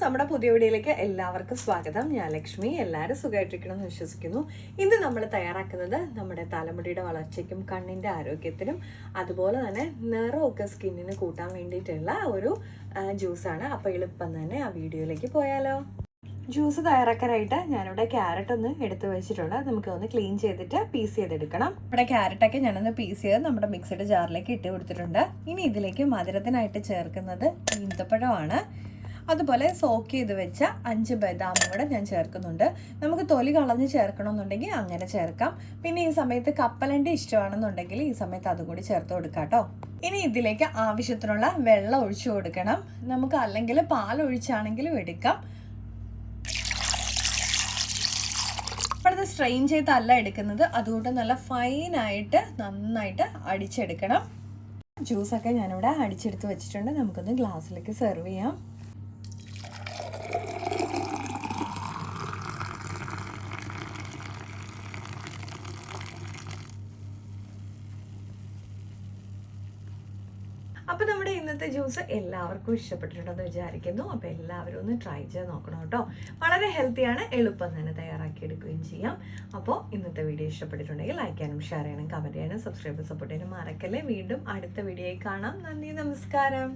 നമ്മുടെ പുതിയ വീഡിയോയിലേക്ക് എല്ലാവർക്കും സ്വാഗതം. ഞാൻ ലക്ഷ്മി. എല്ലാവരും സുഖമായിട്ടിരിക്കണം എന്ന് വിശ്വസിക്കുന്നു. ഇന്ന് നമ്മൾ തയ്യാറാക്കുന്നത് നമ്മുടെ തലമുടിയുടെ വളർച്ചയ്ക്കും കണ്ണിന്റെ ആരോഗ്യത്തിനും അതുപോലെ തന്നെ നിറമൊക്കെ സ്കിന്നിന് കൂട്ടാൻ വേണ്ടിയിട്ടുള്ള ഒരു ജ്യൂസാണ്. അപ്പോൾ എളുപ്പം തന്നെ ആ വീഡിയോയിലേക്ക് പോയാലോ. ജ്യൂസ് തയ്യാറാക്കാനായിട്ട് ഞാനിവിടെ ക്യാരറ്റ് ഒന്ന് എടുത്തു വെച്ചിട്ടുണ്ട്. നമുക്ക് ഒന്ന് ക്ലീൻ ചെയ്തിട്ട് പീസ് ചെയ്തെടുക്കണം. ഇവിടെ ക്യാരറ്റൊക്കെ ഞാനൊന്ന് പീസ് ചെയ്ത് നമ്മുടെ മിക്സഡ് ജാറിലേക്ക് ഇട്ട് കൊടുത്തിട്ടുണ്ട്. ഇനി ഇതിലേക്ക് മധുരത്തിനായിട്ട് ചേർക്കുന്നത് ഈന്തപ്പഴമാണ്. അതുപോലെ സോക്ക് ചെയ്ത് വെച്ച അഞ്ച് ബദാമും കൂടെ ഞാൻ ചേർക്കുന്നുണ്ട്. നമുക്ക് തൊലി കളഞ്ഞ് ചേർക്കണമെന്നുണ്ടെങ്കിൽ അങ്ങനെ ചേർക്കാം. പിന്നെ ഈ സമയത്ത് കപ്പലണ്ടി ഇഷ്ടമാണെന്നുണ്ടെങ്കിൽ ഈ സമയത്ത് അതും കൂടി ചേർത്ത് കൊടുക്കാം കേട്ടോ. ഇനി ഇതിലേക്ക് ആവശ്യത്തിനുള്ള വെള്ളം ഒഴിച്ചു കൊടുക്കണം. നമുക്ക് അല്ലെങ്കിൽ പാൽ ഒഴിച്ചാണെങ്കിലും എടുക്കാം. ഇപ്പോഴത്തെ സ്ട്രെയിൻ ചെയ്തല്ല എടുക്കുന്നത്. അതുകൊണ്ട് നല്ല ഫൈനായിട്ട് നന്നായിട്ട് അടിച്ചെടുക്കണം. ജ്യൂസൊക്കെ ഞാനിവിടെ അടിച്ചെടുത്ത് വെച്ചിട്ടുണ്ട്. നമുക്കൊന്ന് ഗ്ലാസ്സിലേക്ക് സെർവ് ചെയ്യാം. അപ്പോൾ നമ്മുടെ ഇന്നത്തെ ജ്യൂസ് എല്ലാവർക്കും ഇഷ്ടപ്പെട്ടിട്ടുണ്ടെന്ന് വിചാരിക്കുന്നു. അപ്പോൾ എല്ലാവരും ഒന്ന് ട്രൈ ചെയ്ത് നോക്കണം കേട്ടോ. വളരെ ഹെൽത്തിയാണ് എളുപ്പം തന്നെ തയ്യാറാക്കി എടുക്കുകയും ചെയ്യാം. അപ്പോൾ ഇന്നത്തെ വീഡിയോ ഇഷ്ടപ്പെട്ടിട്ടുണ്ടെങ്കിൽ ലൈക്ക് ചെയ്യാനും ഷെയർ ചെയ്യണം കമന്റ് ചെയ്യാനും സബ്സ്ക്രൈബ് സപ്പോർട്ട് ചെയ്യാനും മറക്കല്ലേ. വീണ്ടും അടുത്ത വീഡിയോയിൽ കാണാം. നന്ദി നമസ്കാരം.